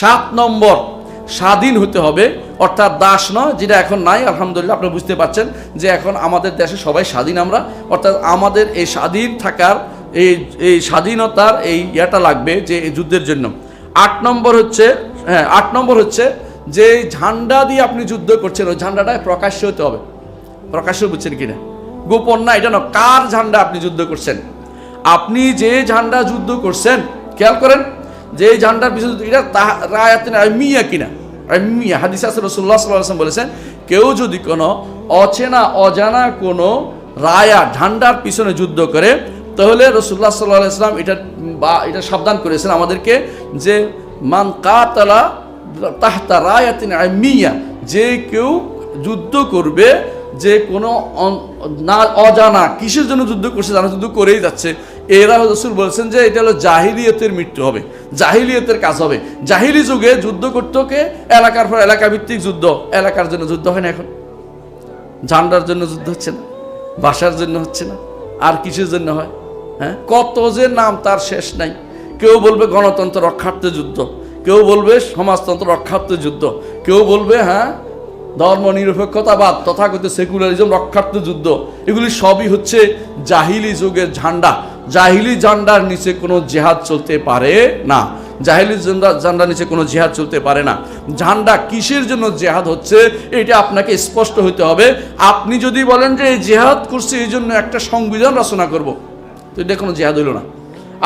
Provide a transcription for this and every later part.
সাত নম্বর স্বাধীন হতে হবে, অর্থাৎ দাস নয়, যেটা এখন নাই, আলহামদুলিল্লাহ আপনি বুঝতে পারছেন যে এখন আমাদের দেশে সবাই স্বাধীন আমরা, অর্থাৎ আমাদের এই স্বাধীন থাকার, এই এই স্বাধীনতার এই ইয়েটা লাগবে যে এই যুদ্ধের জন্য। আট নম্বর হচ্ছে হ্যাঁ আট নম্বর হচ্ছে যে ঝান্ডা দিয়ে আপনি যুদ্ধ করছেন, ওই ঝান্ডাটায় প্রকাশ্য হতে হবে। প্রকাশ্য বুঝছেন কিনা? গোপন না, এটা না কার ঝান্ডা আপনি যুদ্ধ করছেন? আপনি যে ঝান্ডা যুদ্ধ করছেন, খেয়াল করেন যে এই ঝান্ডার পিছনে এটা রায়াতিন মিয়া কিনা? মিয়া হাদিস আছে রসুল্লাহ সাল্লাম বলেছেন, কেউ যদি কোনো অচেনা, অজানা কোনো রায়া ঝান্ডার পিছনে যুদ্ধ করে, তাহলে রসুল্লাহ সাল্লাহ ইসলাম এটা, বা এটা সাবধান করেছেন আমাদেরকে যে মান কাতালা তাহতা রায়াতিন মিয়া যে কেউ যুদ্ধ করবে, যে কোনো না, অজানা, কিসের জন্য যুদ্ধ করছে, জানা যুদ্ধ করেই যাচ্ছে এরা রসুল বলছেন যে এটা হলো জাহিলিয়তের মৃত্যু হবে, জাহিলিয়তের কাজ হবে। জাহিলি যুগে যুদ্ধ করতে কে? এলাকার পর এলাকা ভিত্তিক যুদ্ধ। এলাকার জন্য যুদ্ধ হয় না এখন। ঝান্ডার জন্য যুদ্ধ হচ্ছে না, বাসার জন্য হচ্ছে না, আর কিসের জন্য হয়? হ্যাঁ? কত যে নাম তার শেষ নাই। কেউ বলবে গণতন্ত্র রক্ষার্থে যুদ্ধ, কেউ বলবে সমাজতন্ত্র রক্ষার্থে যুদ্ধ, কেউ বলবে হ্যাঁ ধর্ম নিরপেক্ষতাবাদ তথাকথিত সেকুলারিজম রক্ষার্থে যুদ্ধ। এগুলি সবই হচ্ছে জাহিলি যুগের ঝান্ডা। জাহিলি জান্ডার নিচে কোনো জেহাদ চলতে পারে না। জাহিলি ঝান্ডার নিচে কোনো জেহাদ চলতে পারে না। ঝান্ডা কিসের জন্য জেহাদ হচ্ছে, এটা আপনাকে স্পষ্ট হতে হবে। আপনি যদি বলেন যে এই জেহাদ করছে, এই জন্য একটা সংবিধান রচনা করব। তো এটা কোনো জেহাদ হইল না।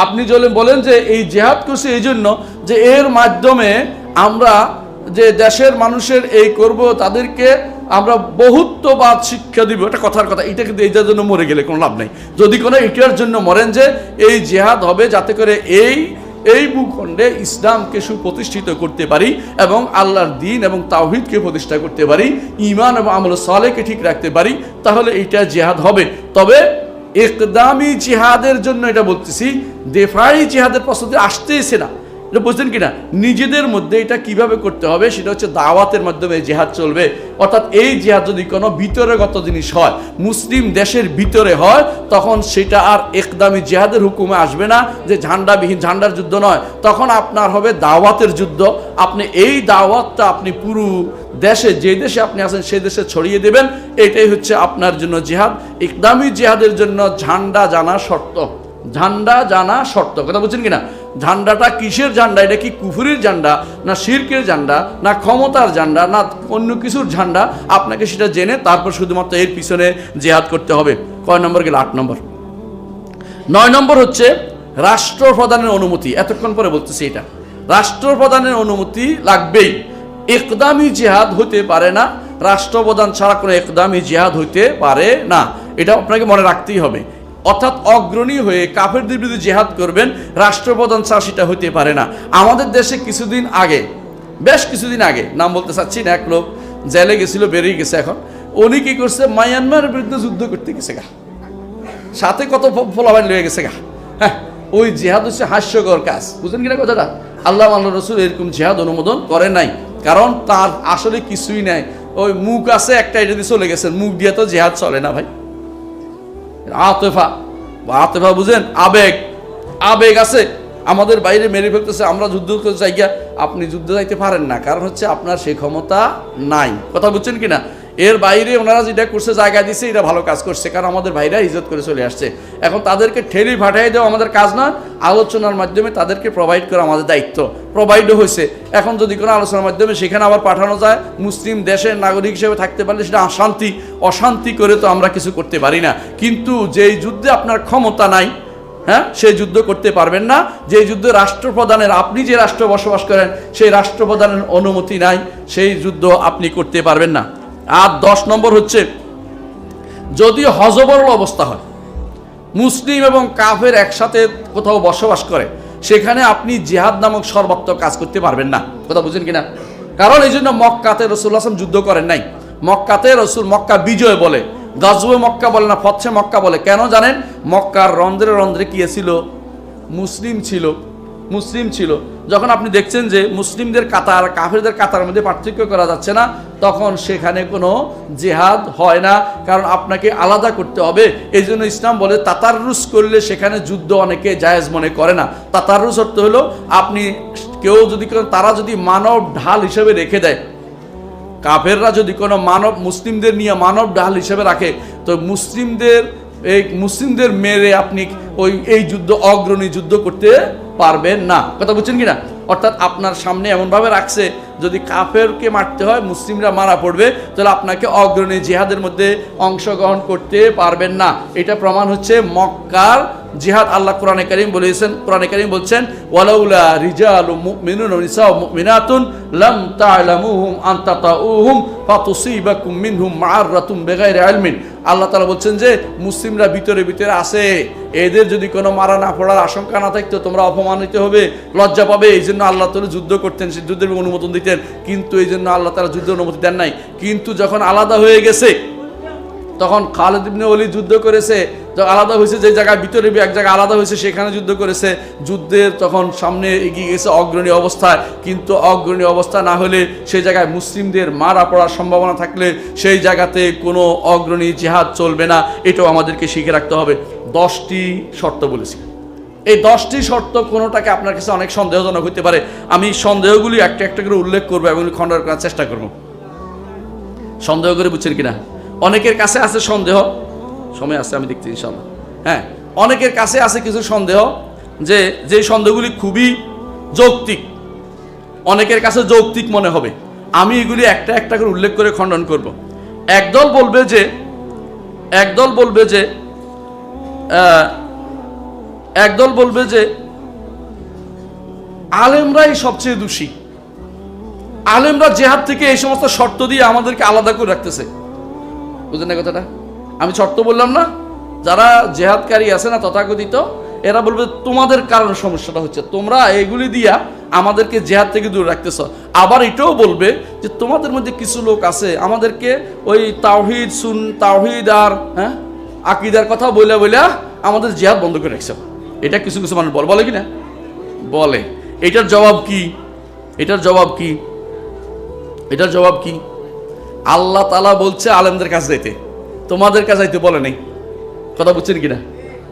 আপনি যদি বলেন যে এই জেহাদ করছে এই জন্য যে এর মাধ্যমে আমরা যে দেশের মানুষের এই করব, তাদেরকে আমরা বহুত্ববাদ শিক্ষা দিব। এটা কথার কথা। এটা কিন্তু এইটার জন্য মরে গেলে কোনো লাভ নেই। যদি কোনো এটার জন্য মরেন যে, এই জেহাদ হবে যাতে করে এই এই ভূখণ্ডে ইসলামকে সুপ্রতিষ্ঠিত করতে পারি এবং আল্লাহর দিন এবং তাওহিদকে প্রতিষ্ঠা করতে পারি ইমান এবং আমল সালেকে ঠিক রাখতে পারি, তাহলে এটা জেহাদ হবে। তবে একদামি জিহাদের জন্য এটা বলতেছি, দেফাই জিহাদের প্রস্তুতি আসতেইছে না। এটা বুঝছেন কিনা? নিজেদের মধ্যে এটা কীভাবে করতে হবে সেটা হচ্ছে দাওয়াতের মাধ্যমে জেহাদ চলবে। অর্থাৎ এই জেহাদ যদি কোনো ভিতরেগত জিনিস হয়, মুসলিম দেশের ভিতরে হয়, তখন সেটা আর একদামি জেহাদের হুকুমে আসবে না যে ঝান্ডাবিহীন, ঝান্ডার যুদ্ধ নয়। তখন আপনার হবে দাওয়াতের যুদ্ধ। আপনি এই দাওয়াতটা আপনি পুরো দেশে, যে দেশে আপনি আছেন সেই দেশে ছড়িয়ে দেবেন। এটাই হচ্ছে আপনার জন্য জেহাদ। ইকদামি জেহাদের জন্য ঝান্ডা জানা শর্ত। ঝান্ডা জানা শর্ত। কথা বলছেন কিনা? ঝান্ডাটা কিসের ঝান্ডা? এটা কি কুফুরির ঝান্ডা, না শির্কের ঝান্ডা, না ক্ষমতার ঝান্ডা, না অন্য কিছুর ঝান্ডা? আপনাকে সেটা জেনে তারপর শুধুমাত্র এর পিছনে জেহাদ করতে হবে। কয় নম্বর গেল? আট নম্বর। নয় নম্বর হচ্ছে রাষ্ট্রপ্রধানের অনুমতি। এতক্ষণ পরে বলতেছি এটা। রাষ্ট্রপ্রধানের অনুমতি লাগবেই। একদামি জেহাদ হতে পারে না। রাষ্ট্রপ্রধান ছাড়া কোনো একদামি জেহাদ হইতে পারে না। এটা আপনাকে মনে রাখতেই হবে। অর্থাৎ অগ্রণী হয়ে কাফেরদের বিরুদ্ধে জেহাদ করবেন, রাষ্ট্রপ্রধান ছাড়া সেটা হতে পারে না। আমাদের দেশে কিছুদিন আগে, বেশ কিছুদিন আগে, নাম বলতে চাচ্ছি না এক লোক, জেলে গেছিল, বেরিয়ে গেছে এখন। উনি কি করছে, মায়ানমারের বিরুদ্ধে যুদ্ধ করতে গেছে গা। সাথে কত ফলাফল লয়ে গেছে গা। হ্যাঁ ওই জেহাদ হচ্ছে হাস্যকর কাজ। বুঝলেন কিনা কথাটা? আল্লাহ আল্লাহ রসুল এরকম জেহাদ অনুমোদন করে নাই। কারণ তার আসলে কিছুই নাই। ওই মুখ আছে একটা, এটা দিয়ে চলে গেছেন। মুখ দিয়ে তো জেহাদ চলে না ভাই। আতেফা আতেফা বুঝেন, আবেগ আবেগ আছে। আমাদের বাইরে মেরে ফেলতেছে, আমরা যুদ্ধ করতে চাই আপনি যুদ্ধ চাইতে পারেন না, কারণ হচ্ছে আপনার সেই ক্ষমতা নাই। কথা বুঝছেন কিনা? এর বাইরে ওনারা যেটা করছে, জায়গা দিছে এটা ভালো কাজ করছে, কারণ আমাদের ভাইরা ইজত করে চলে আসছে। এখন তাদেরকে ঠেলি ফাটাই দেওয়া আমাদের কাজ না, আলোচনার মাধ্যমে তাদেরকে প্রোভাইড করা আমাদের দায়িত্ব। প্রোভাইডও হয়েছে। এখন যদি কোনো আলোচনার মাধ্যমে সেখানে আবার পাঠানো যায়, মুসলিম দেশের নাগরিক হিসেবে থাকতে পারলে সেটা অশান্তি অশান্তি করে তো আমরা কিছু করতে পারি না। কিন্তু যেই যুদ্ধে আপনার ক্ষমতা নাই হ্যাঁ সেই যুদ্ধ করতে পারবেন না। যে যুদ্ধ রাষ্ট্রপ্রধানের, আপনি যে রাষ্ট্র বসবাস করেন, সেই রাষ্ট্রপ্রধানের অনুমতি নাই, সেই যুদ্ধ আপনি করতে পারবেন না। আর দশ নম্বর হচ্ছে যদি হজবরল অবস্থা হয়, মুসলিম এবং কাফের একসাথে কোথাও বসবাস করে, সেখানে আপনি জিহাদ নামক সর্বাত্মক কাজ করতে পারবেন না। কথা বুঝেন কিনা? কারণ এই জন্য মক্কাতে রসুল আসলাম যুদ্ধ করেন নাই। মক্কাতে রসুল মক্কা বিজয় বলে গজবে মক্কা বলে না ফচ্ছে মক্কা বলে। কেন জানেন? মক্কার রন্ধ্রে রন্ধ্রে কি ছিল? মুসলিম ছিল মুসলিম ছিল। যখন আপনি দেখছেন যে মুসলিমদের কাতার, কাফেরদের কাতার মধ্যে পার্থক্য করা যাচ্ছে না, তখন সেখানে কোনো জেহাদ হয় না, কারণ আপনাকে আলাদা করতে হবে। এই জন্য ইসলাম বলে, তাতাররুস করলে সেখানে যুদ্ধ অনেকে জায়েজ মনে করে না। তাতাররুস অর্থ হলো, আপনি কেউ যদি তারা যদি মানব ঢাল হিসেবে রেখে দেয়, কাফেররা যদি কোনো মানব, মুসলিমদের নিয়ে মানব ঢাল হিসেবে রাখে, তো মুসলিমদের এই মুসলিমদের মেরে আপনি ওই, এই যুদ্ধ, অগ্রণী যুদ্ধ করতে পারবেন না। কথা বুঝছেন কিনা? অর্থাৎ আপনার সামনে এমনভাবে রাখছে, যদি কাফেরকে মারতে হয়, মুসলিমরা মারা পড়বে, তাহলে আপনাকে অগ্রণী জেহাদের মধ্যে অংশগ্রহণ করতে পারবেন না। এটা প্রমাণ হচ্ছে মক্কার জিহাদ আল্লাহ কোরআনে কারিম বলেছেন, কোরআনে কারিম বলছেন, ওয়ালাউলা রিজালু মুমিনুন নিসাউ মুমিনাতুন লাম আন তাতাউহুম ফাতুসিবাকুম মিনহুম বিগাইরি ইলমিন আল্লাহ তাআলা বলছেন যে, মুসলিমরা ভিতরে ভিতরে আছে, এদের যদি কোনো মারা না পড়ার আশঙ্কা না থাকতো তোমরা অপমানিত হবে, লজ্জা পাবে এই জন্য আল্লাহ তাআলা যুদ্ধ করতেন, সেই যুদ্ধের অনুমোদন দিতেন। কিন্তু এই জন্য আল্লাহ তাআলা যুদ্ধের অনুমতি দেন নাই। কিন্তু যখন আলাদা হয়ে গেছে তখন খালেদ ইবনে ওলি যুদ্ধ করেছে আলাদা হয়েছে যে জায়গায় ভিতরে এক জায়গায় আলাদা হয়েছে, সেখানে যুদ্ধ করেছে। যুদ্ধের তখন সামনে এগিয়ে গেছে অগ্রণী অবস্থায় কিন্তু অগ্রণী অবস্থা না হলে সেই জায়গায় মুসলিমদের মারা পড়ার সম্ভাবনা থাকলে সেই জায়গাতে কোনো অগ্রণী জিহাদ চলবে না। এটাও আমাদেরকে শিখে রাখতে হবে। দশটি শর্ত বলেছি। এই দশটি শর্ত কোনোটাকে আপনার কাছে অনেক সন্দেহজনক হতে পারে। আমি সন্দেহগুলি একটা একটা করে উল্লেখ করব এবং খণ্ডন করার চেষ্টা করব। সন্দেহ করে বুঝছেন কিনা? অনেকের কাছে আছে সন্দেহ, সময় আছে, আমি দেখছি ইনশাল্লাহ। হ্যাঁ অনেকের কাছে আছে কিছু সন্দেহ যে যে সন্দেহগুলি খুবই যৌক্তিক। অনেকের কাছে যৌক্তিক মনে হবে। আমি এগুলি একটা একটা করে উল্লেখ করে খণ্ডন করব। একদল বলবে যে, একদল বলবে যে একদল বলবে যে, আলেমরাই সবচেয়ে দোষী। আলেমরা জেহাদ থেকে এই সমস্ত শর্ত দিয়ে আমাদেরকে আলাদা করে রাখতেছে। বুঝলেন না কথাটা? আমি শর্ত বললাম না, যারা জেহাদকারী আছে না তথাকথিত, এরা বলবে তোমাদের কারণে সমস্যাটা হচ্ছে। তোমরা এগুলি দিয়া আমাদেরকে জেহাদ থেকে দূরে রাখতেছ। আবার এটাও বলবে যে তোমাদের মধ্যে কিছু লোক আছে, আমাদেরকে ওই তাওহিদ, সুন, তাওহিদ আর হ্যাঁ আকিদার কথা বইলা বইলা আমাদের জেহাদ বন্ধ করে রাখছে। এটা কিছু কিছু মানুষ বল, বলে কি না বলে। এটার জবাব কি? এটার জবাব কি? এটার জবাব কি? আল্লাহ তালা বলছে আলেমদের কাছে যাইতে। তোমাদের কাছে যাইতে বলে নেই। কথা বুঝছেন কিনা?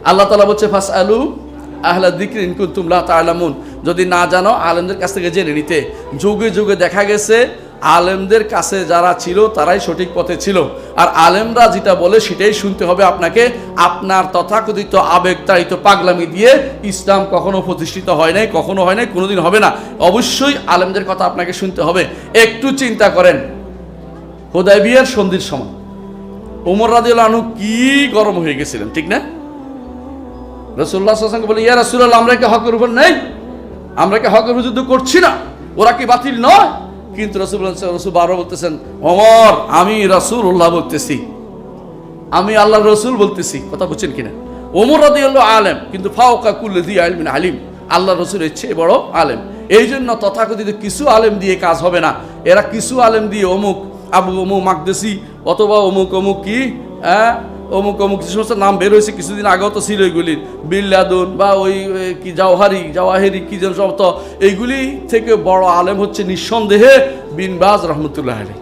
আল্লাহ তালা বলছে ফাস আলু আহলা দিকরিন কুনতুম লা তাআলামুন। যদি না জানো, আলেমদের কাছ থেকে জেনে নিতে। যুগে যুগে দেখা গেছে, আলেমদের কাছে যারা ছিল, তারাই সঠিক পথে ছিল। আর আলেমরা যেটা বলে, সেটাই শুনতে হবে আপনাকে। আপনার তথাকথিত আবেগ আবেগতাড়িত পাগলামি দিয়ে ইসলাম কখনো প্রতিষ্ঠিত হয় নাই, কখনো হয় নাই, কোনোদিন হবে না। অবশ্যই আলেমদের কথা আপনাকে শুনতে হবে। একটু চিন্তা করেন। হোদাইবিয়ার সন্ধির সময় ওমর রাদিউল আনু কি গরম হয়ে গেছিলেন, ঠিক না? রসুল্লাহ সাল্লামকে বলে, ইয়া রাসূলুল্লাহ, আমরা কি হকের উপর নেই? আমরা কি হকের যুদ্ধ করছি না? ওরা কি বাতিল নয়? কিন্তু রসুল রসুল বারো বলতেছেন অমর আমি রসুল রাসূলুল্লাহ বলতেছি। আমি আল্লাহ রসুল বলতেছি। কথা বুঝছেন কিনা? ওমর রাদিয়াল্লাহু আলেম কিন্তু ফাওকা কুল্লি আলমিন আলিম আল্লাহ রসুলের চেয়ে বড় আলেম। এই জন্য তথাকথিত কিছু আলেম দিয়ে কাজ হবে না। এরা কিছু আলেম দিয়ে অমুক আবু অমুক মাকদেসি অথবা অমুক অমুক কি হ্যাঁ অমুক অমুক যে সমস্ত নাম বের হয়েছে, কিছুদিন আগেও তো ছিল এইগুলির বিল্লাদুন বা ওই কি জাওহারি, জাওয়াহারি, কি যেন সব তো এইগুলি থেকে বড় আলেম হচ্ছে নিঃসন্দেহে বিনবাজ রহমতুল্লাহ আলী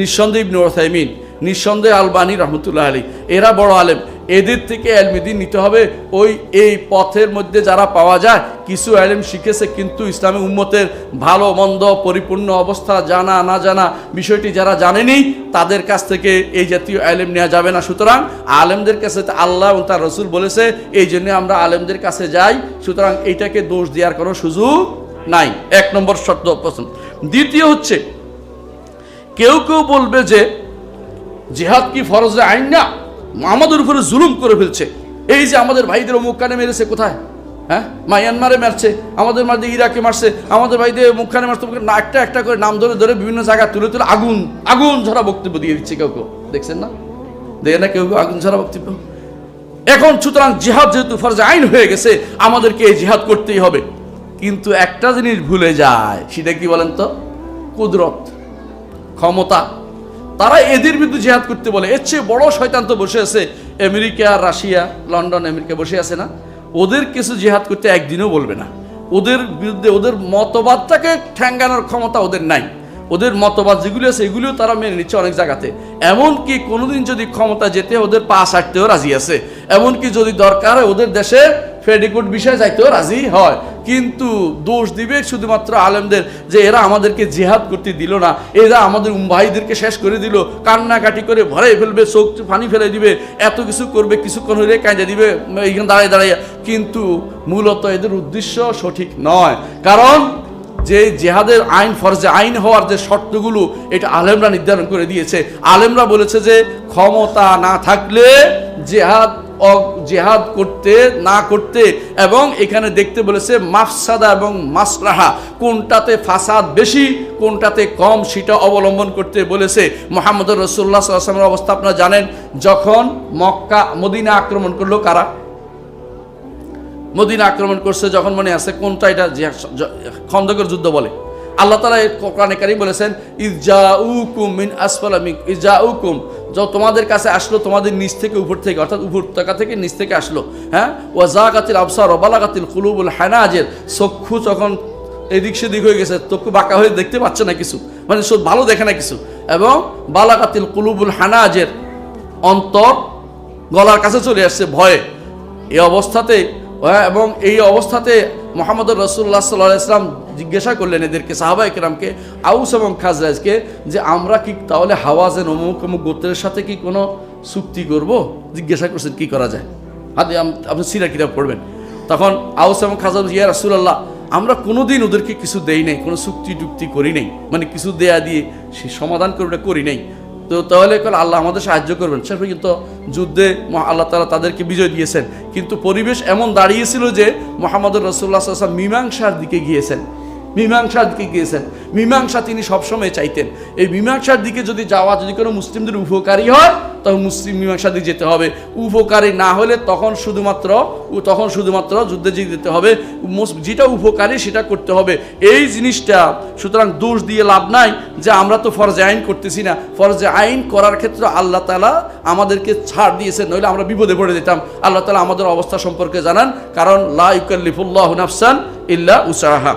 নিঃসন্দেহ ইবনুর সাইমিন নিঃসন্দেহে আলবানী রহমতুল্লাহ আলী এরা বড় আলেম। এদের থেকে এলমিদিন নিতে হবে। ওই, এই পথের মধ্যে যারা পাওয়া যায়, কিছু এলেম শিখেছে কিন্তু ইসলামী উম্মতের ভালো, মন্দ, পরিপূর্ণ অবস্থা জানা, না জানা বিষয়টি যারা জানেনি, তাদের কাছ থেকে এই জাতীয় আলেম নেওয়া যাবে না। সুতরাং আলেমদের কাছে আল্লাহ এবং তার রসুল বলেছে, এই জন্য আমরা আলেমদের কাছে যাই। সুতরাং এইটাকে দোষ দেওয়ার কোনো সুযোগ নাই। এক নম্বর শর্ত পছন্দ দ্বিতীয় হচ্ছে, কেউ কেউ বলবে যে জিহাদ কি ফরজে আইন না? আমাদের উপরে জুলুম করে ফেলছে। এই যে আমাদের ভাইদের মুখখানে মেরেছে কোথায়? হ্যাঁ? মায়ানমারে মারছে, আমাদের মাঝে ইরাকে মারছে, আমাদের ভাইদের মুখখানে মারছে না, একটা একটা করে নাম ধরে ধরে বিভিন্ন জায়গায় তুলে তুলে আগুন আগুন ঝরা বক্তব্য দিয়ে দিচ্ছে কেউ কেউ। দেখছেন না? দেখে না কেউ কেউ আগুন ঝরা বক্তব্য? এখন সুতরাং জিহাদ যেহেতু ফরজে আইন হয়ে গেছে, আমাদেরকে এই জিহাদ করতেই হবে। কিন্তু একটা জিনিস ভুলে যায়, সেটা কি বলেন তো? কুদরত, ক্ষমতা। তারা এদের বিরুদ্ধে জেহাদ করতে বলে। এর চেয়ে বড় শয়তান তো বসে আছে আমেরিকা, রাশিয়া, লন্ডন, আমেরিকা বসে আছে না? ওদের কিছু জেহাদ করতে একদিনও বলবে না। ওদের বিরুদ্ধে ওদের মতবাদটাকে ঠ্যাঙ্গানোর ক্ষমতা ওদের নাই। ওদের মতবাদ যেগুলো আছে, এগুলিও তারা মেনে নিচ্ছে অনেক জায়গাতে। এমনকি কোনোদিন যদি ক্ষমতা যেতে ওদের পা সারতেও রাজি আছে। এমনকি যদি দরকার হয় ওদের দেশে ফেডিকোট বিষয়ে যাইতেও রাজি হয়। কিন্তু দোষ দিবে শুধুমাত্র আলেমদের যে এরা আমাদেরকে জেহাদ করতে দিল না, এরা আমাদের ভাইদেরকে শেষ করে দিল, কান্নাকাটি করে ভরে ফেলবে, চোখ পানি ফেলে দিবে, এত কিছু করবে, কিছুক্ষণ হলে কাঁদে দিবে, এইখানে দাঁড়ায় দাঁড়াইয়া কিন্তু মূলত এদের উদ্দেশ্য সঠিক নয়। কারণ যে জেহাদের আইন, ফরজে আইন হওয়ার যে শর্তগুলো, এটা আলেমরা নির্ধারণ করে দিয়েছে। আলেমরা বলেছে যে ক্ষমতা না থাকলে জেহাদ জেহাদ করতে, না করতে এবং এখানে দেখতে বলেছে মাফসাদা এবং মাসরাহা কোনটাতে ফাসাদ বেশি, কোনটাতে কম, সেটা অবলম্বন করতে বলেছে। মোহাম্মদ রসুল্লাহ সাল্লামের অবস্থা আপনারা জানেন, যখন মক্কা, মদিনা আক্রমণ করল কারা? মদিনা আক্রমণ করছে যখন মনে আছে কোনটা এটা খন্দকের যুদ্ধ বলে। আল্লাহ তালা কোরআনে কারিম বলেছেন ইজাউকুম মিন আসফালামিক ইজাউকুম যখন তোমাদের কাছে আসলো তোমাদের নিচ থেকে উপর থেকে, অর্থাৎ উপত্যকা থেকে নিচ থেকে আসলো। হ্যাঁ? ওয়াজাকাতিল আবসার ওবালাকাতিল কুলুবুল হানাজের। চক্ষু যখন এদিক সেদিক হয়ে গেছে, চক্ষু বাঁকা হয়ে দেখতে পাচ্ছে না কিছু। মানে সব ভালো দেখে না কিছু। এবং বালাকাতিল কুলুবুল হানাজের অন্তর গলার কাছে চলে আসছে ভয়ে। এই অবস্থাতে এবং এই অবস্থাতে মোহাম্মদ রসুল্লাহ সাল্লাহ ইসলাম জিজ্ঞাসা করলেন এদেরকে, সাহাবা একরামকে, আউস এবং খাজরাজকে, যে আমরা কি তাহলে হাওয়াজেন অমুক অমুক গোত্রের সাথে কি কোনো চুক্তি করব? জিজ্ঞাসা করছেন, কি করা যায়? হাতে আপনি সিরা কিতাব পড়বেন। তখন আউস এবং খাজরাজ, ইয়া রাসুলাল্লাহ, আমরা কোনোদিন ওদেরকে কিছু দেই নাই, কোনো চুক্তি টুক্তি করি নাই। মানে কিছু দেয়া দিয়ে সে সমাধান করে ওটা করি নাই। তো তাহলে কারণ আল্লাহ আমাদের সাহায্য করবেন। সেরকম কিন্তু যুদ্ধে আল্লাহ তালা তাদেরকে বিজয় দিয়েছেন। কিন্তু পরিবেশ এমন দাঁড়িয়েছিল যে মোহাম্মদ রসুল্লাহ মীমাংসার দিকে গিয়েছেন। মীমাংসার দিকে গিয়েছেন। মীমাংসা তিনি সবসময় চাইতেন। এই মীমাংসার দিকে যদি যাওয়া যদি কোনো মুসলিমদের উপকারী হয়, তখন মুসলিম মীমাংসার দিকে যেতে হবে। উপকারী না হলে তখন শুধুমাত্র তখন শুধুমাত্র যুদ্ধে জিতে যেতে হবে। যেটা উপকারী সেটা করতে হবে। এই জিনিসটা, সুতরাং দোষ দিয়ে লাভ নাই যে আমরা তো ফরজে আইন করতেছি না। ফরজে আইন করার ক্ষেত্রে আল্লাহ তালা আমাদেরকে ছাড় দিয়েছেন, নইলে আমরা বিপদে পড়ে যেতাম। আল্লাহ তালা আমাদের অবস্থা সম্পর্কে জানান, কারণ লা নাফসান ইল্লা উসাহা।